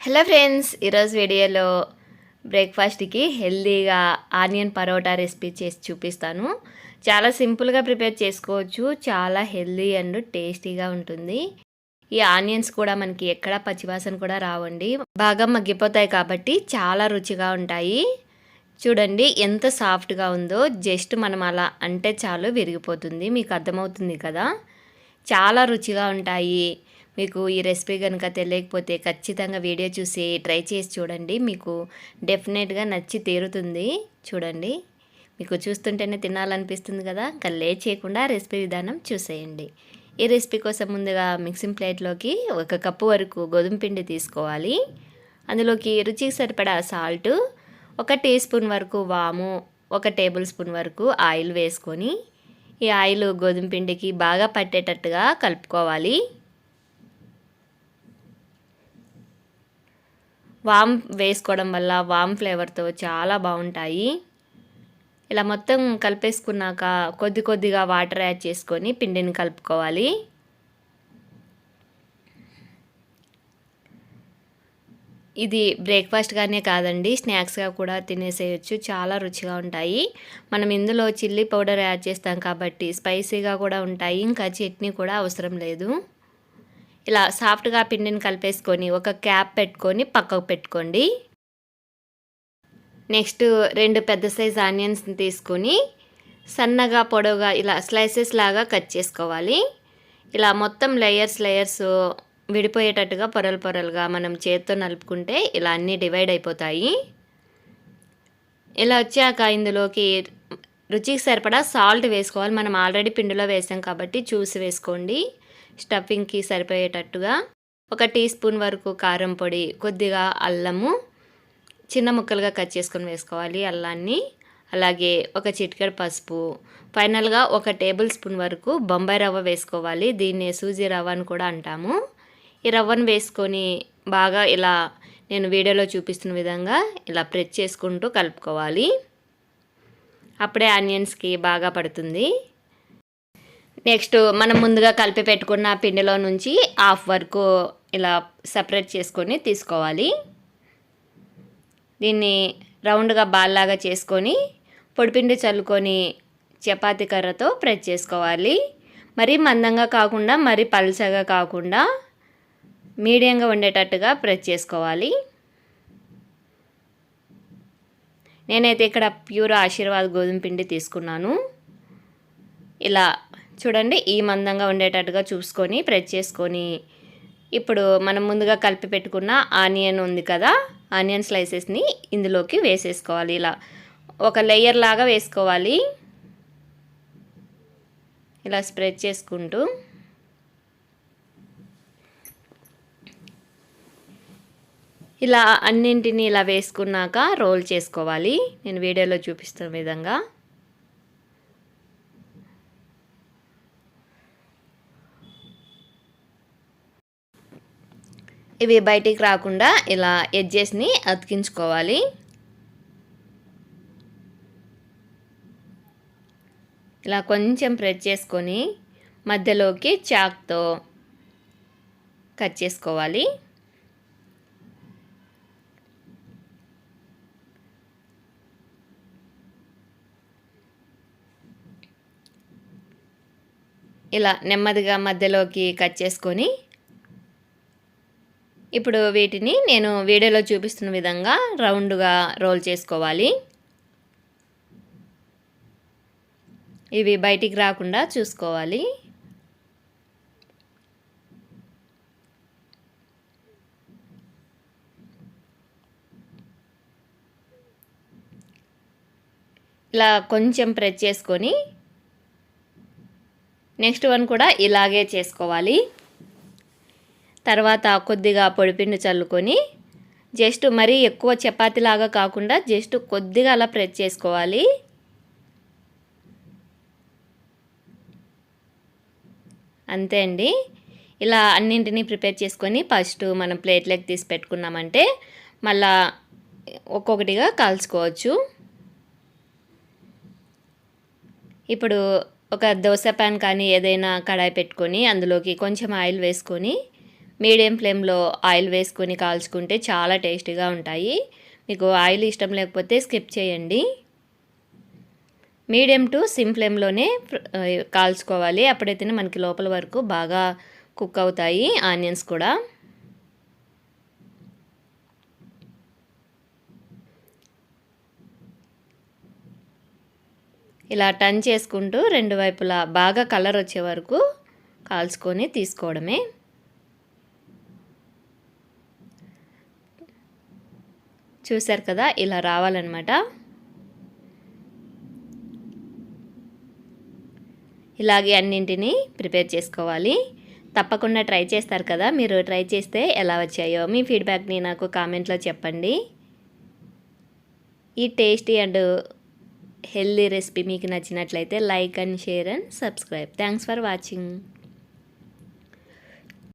Hello friends ఈరోజు వీడియోలో బ్రేక్ఫాస్ట్కి హెల్దీగా ఆనియన్ పరోటా రెసిపీ చేసి చూపిస్తాను. చాలా సింపుల్గా ప్రిపేర్ చేసుకోవచ్చు చాలా హెల్దీ అండ్ టేస్టీగా ఉంటుంది. ఈ ఆనియన్స్ కూడా మనకి ఎక్కడ పచ్చివాసన కూడా రావండి. బాగా మగ్గిపోతాయి కాబట్టి చాలా రుచిగా ఉంటాయి. చూడండి ఎంత సాఫ్ట్గా ఉందో జస్ట్ మనం అలా అంటే చాలు విరిగిపోతుంది. మీకు అర్థమవుతుంది కదా? చాలా రుచిగా ఉంటాయి. మీకు ఈ రెసిపీ కనుక తెలియకపోతే ఖచ్చితంగా వీడియో చూసి ట్రై చేసి చూడండి. మీకు డెఫినెట్గా నచ్చి తీరుతుంది. చూడండి. మీకు చూస్తుంటేనే తినాలనిపిస్తుంది కదా. ఇంకా లేచేయకుండా చేయకుండా రెసిపీ విధానం చూసేయండి. ఈ రెసిపీ కోసం ముందుగా మిక్సింగ్ ప్లేట్లోకి ఒక కప్పు వరకు గోధుమ పిండి తీసుకోవాలి. అందులోకి రుచికి సరిపడా సాల్ట్ ఒక టీ స్పూన్ వరకు వాము ఒక టేబుల్ స్పూన్ వరకు ఆయిల్ వేసుకొని ఈ ఆయిల్ గోధుమ పిండికి బాగా పట్టేటట్టుగా కలుపుకోవాలి. వామ్ వేసుకోవడం వల్ల వామ్ ఫ్లేవర్తో చాలా బాగుంటాయి. ఇలా మొత్తం కలిపేసుకున్నాక కొద్ది కొద్దిగా వాటర్ యాడ్ చేసుకొని పిండిని కలుపుకోవాలి. ఇది బ్రేక్ఫాస్ట్గానే కాదండి స్నాక్స్గా కూడా తినేసేయచ్చు చాలా రుచిగా ఉంటాయి. మనం ఇందులో చిల్లీ పౌడర్ యాడ్ చేస్తాం కాబట్టి స్పైసీగా కూడా ఉంటాయి ఇంకా చట్నీ కూడా అవసరం లేదు. ఇలా సాఫ్ట్గా పిండిని కలిపేసుకొని ఒక క్యాప్ పెట్టుకొని పక్కకు పెట్టుకోండి. నెక్స్ట్ రెండు పెద్ద సైజ్ ఆనియన్స్ని తీసుకొని సన్నగా పొడవుగా ఇలా స్లైసెస్ లాగా కట్ చేసుకోవాలి. ఇలా మొత్తం లేయర్స్ లేయర్స్ విడిపోయేటట్టుగా పొరలు పొరలుగా మనం చేత్తో నలుపుకుంటే ఇలా అన్నీ డివైడ్ అయిపోతాయి. ఇలా వచ్చాక ఇందులోకి రుచికి సరిపడా సాల్ట్ వేసుకోవాలి. మనం ఆల్రెడీ పిండిలో వేసాం కాబట్టి చూసి వేసుకోండి. స్టఫింగ్కి సరిపోయేటట్టుగా ఒక టీ స్పూన్ వరకు కారం పొడి కొద్దిగా అల్లము చిన్న ముక్కలుగా కట్ చేసుకొని వేసుకోవాలి అల్లాన్ని. అలాగే ఒక చిటికెడు పసుపు. ఫైనల్గా ఒక టేబుల్ స్పూన్ వరకు బొంబాయి రవ్వ వేసుకోవాలి. దీన్ని సూజీ రవ్వ అని కూడా అంటాము. ఈ రవ్వను వేసుకొని బాగా ఇలా నేను వీడియోలో చూపిస్తున్న విధంగా ఇలా ప్రెస్ చేసుకుంటూ కలుపుకోవాలి. అప్పుడే ఆనియన్స్కి బాగా పడుతుంది. నెక్స్ట్ మనం ముందుగా కలిపి పెట్టుకున్న పిండిలో నుంచి హాఫ్ వరకు ఇలా సపరేట్ చేసుకొని తీసుకోవాలి. దీన్ని రౌండ్గా బాల్లాగా చేసుకొని పొడిపిండి చల్లుకొని చపాతీ కర్రతో ప్రెస్ చేసుకోవాలి. మరీ మందంగా కాకుండా మరీ పల్చగా కాకుండా మీడియంగా ఉండేటట్టుగా ప్రెస్ చేసుకోవాలి. నేనైతే ఇక్కడ ప్యూర్ ఆశీర్వాద్ గోధుమ పిండి తీసుకున్నాను. ఇలా చూడండి ఈ మందంగా ఉండేటట్టుగా చూసుకొని ప్రెస్ చేసుకొని ఇప్పుడు మనం ముందుగా కలిపి పెట్టుకున్న ఆనియన్ ఉంది కదా ఆనియన్ స్లైసెస్ని ఇందులోకి వేసేసుకోవాలి ఇలా. ఒక లేయర్ లాగా వేసుకోవాలి. ఇలా స్ప్రెడ్ చేసుకుంటూ. ఇలా అన్నింటినీ ఇలా వేసుకున్నాక రోల్ చేసుకోవాలి. నేను వీడియోలో చూపిస్తున్న విధంగా. ఇవి బయటికి రాకుండా ఇలా ఎడ్జెస్ని అతికించుకోవాలి. ఇలా కొంచెం ప్రెస్ చేసుకొని మధ్యలోకి చాక్తో కట్ చేసుకోవాలి. ఇలా నెమ్మదిగా మధ్యలోకి కట్ చేసుకొని ఇప్పుడు వీటిని నేను వీడియోలో చూపిస్తున్న విధంగా రౌండ్గా రోల్ చేసుకోవాలి. ఇవి బయటికి రాకుండా చూసుకోవాలి. ఇలా కొంచెం ప్రెస్ చేసుకొని నెక్స్ట్ వన్ కూడా ఇలాగే చేసుకోవాలి. తర్వాత కొద్దిగా పొడిపిండి చల్లుకొని జస్ట్ మరీ ఎక్కువ చపాతీలాగా కాకుండా జస్ట్ కొద్దిగా అలా ప్రెస్ చేసుకోవాలి. అంతే అండి. ఇలా అన్నింటినీ ప్రిపేర్ చేసుకొని ఫస్ట్ మనం ప్లేట్లోకి తీసి పెట్టుకున్నామంటే మళ్ళా ఒక్కొక్కటిగా కాల్చుకోవచ్చు. ఇప్పుడు ఒక దోశ ప్యాన్ కానీ ఏదైనా కడాయి పెట్టుకొని అందులోకి కొంచెం ఆయిల్ వేసుకొని మీడియం ఫ్లేమ్లో ఆయిల్ వేసుకొని కాల్చుకుంటే చాలా టేస్టీగా ఉంటాయి. మీకు ఆయిల్ ఇష్టం లేకపోతే స్కిప్ చేయండి. మీడియం టు సిమ్ ఫ్లేమ్లోనే కాల్చుకోవాలి. అప్పుడైతేనే మనకి లోపల వరకు బాగా కుక్ అవుతాయి ఆనియన్స్ కూడా. ఇలా టన్ చేసుకుంటూ రెండు వైపులా బాగా కలర్ వచ్చే వరకు కాల్చుకొని తీసుకోవడమే. చూశారు కదా ఇలా రావాలన్నమాట. ఇలాగే అన్నింటినీ ప్రిపేర్ చేసుకోవాలి. తప్పకుండా ట్రై చేస్తారు కదా మీరు ట్రై చేస్తే ఎలా వచ్చాయో. మీ ఫీడ్బ్యాక్ని నాకు కామెంట్లో చెప్పండి. ఈ టేస్టీ అండ్ హెల్దీ రెసిపీ మీకు నచ్చినట్లయితే like and share and subscribe. Thanks for watching.